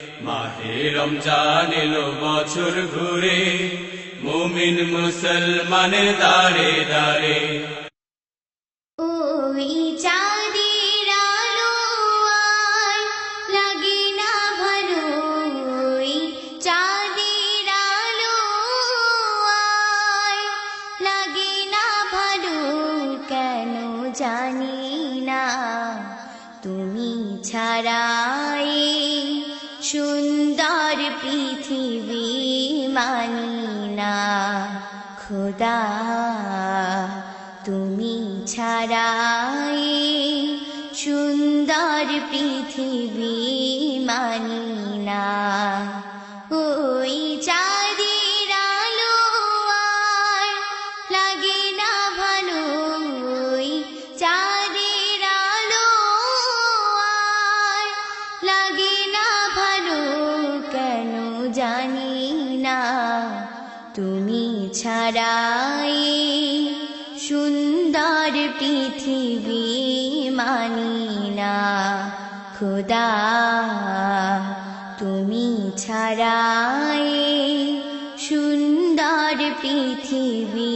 মাহে রমজান এলো বছর ঘুরে, মুমিন মুসলমানের দাঁড়ে দাঁড়ে ওই কেন জানি না। তুমি ছাড়াই সুন্দর পৃথিবী মানি না খোদা। তুমি ছাড়াই সুন্দর পৃথিবী মানি না। ওই জানি না, তুমি ছাড়াই সুন্দর পৃথিবী মানি না। খোদা, তুমি ছাড়াই সুন্দর পৃথিবী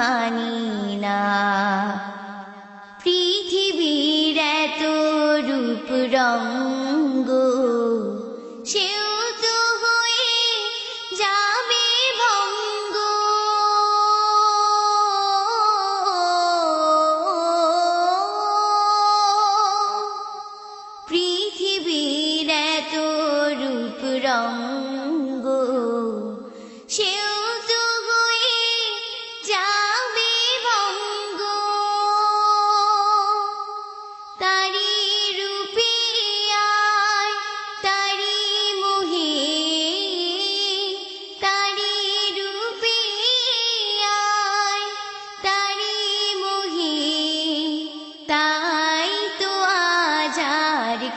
মানি না। পৃথিবীর এত রূপ রঙ্গ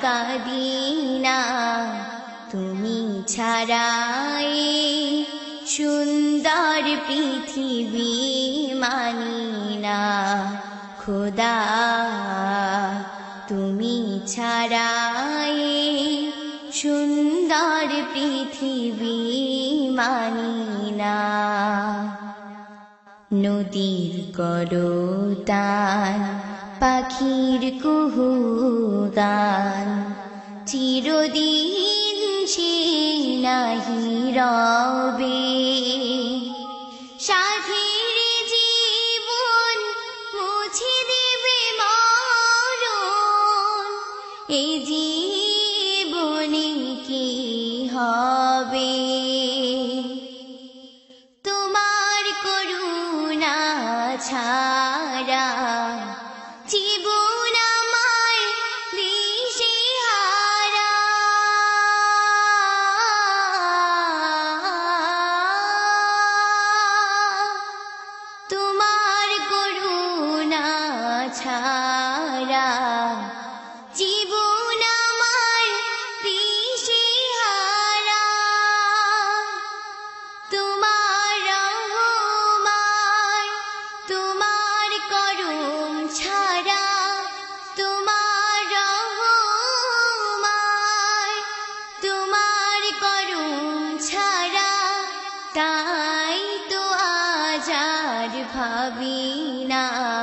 কাদিনা, তুমি ছাড়াই সুন্দর পৃথিবী মানি না খোদা, তুমি ছাড়াই সুন্দর পৃথিবী মানি না নদীর করতান পাখির কুহু গান চিরদিন সে নাহি রবে। সাধের জীবন মুছে দেবে মরণ এই জীবনে ছাড়া জীবন আমার তোমার তোমার ছাড়া তোমার তোমার ছাড়া তাই তো আজার ভাবি না।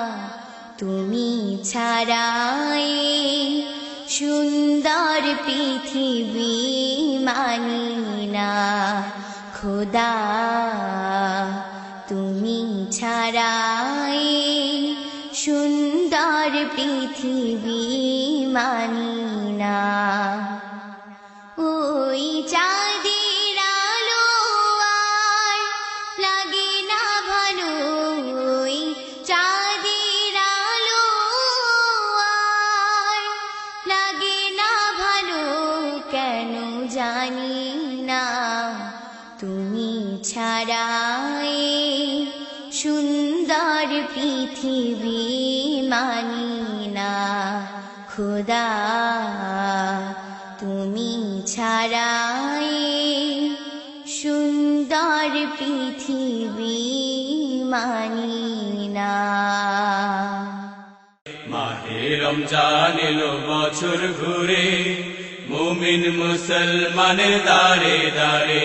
তুমি ছাড়াই সুন্দর পৃথিবী মানি না খোদা। তুমি ছাড়াই সুন্দর পৃথিবী মানি না। ছাড়াই সুন্দর পৃথিবী মানি না, খোদা। তুমি ছাড়াই সুন্দর পৃথিবী মানি না। মাহে বছর ঘুরে, মুমিন মুসলমানের দারে দারে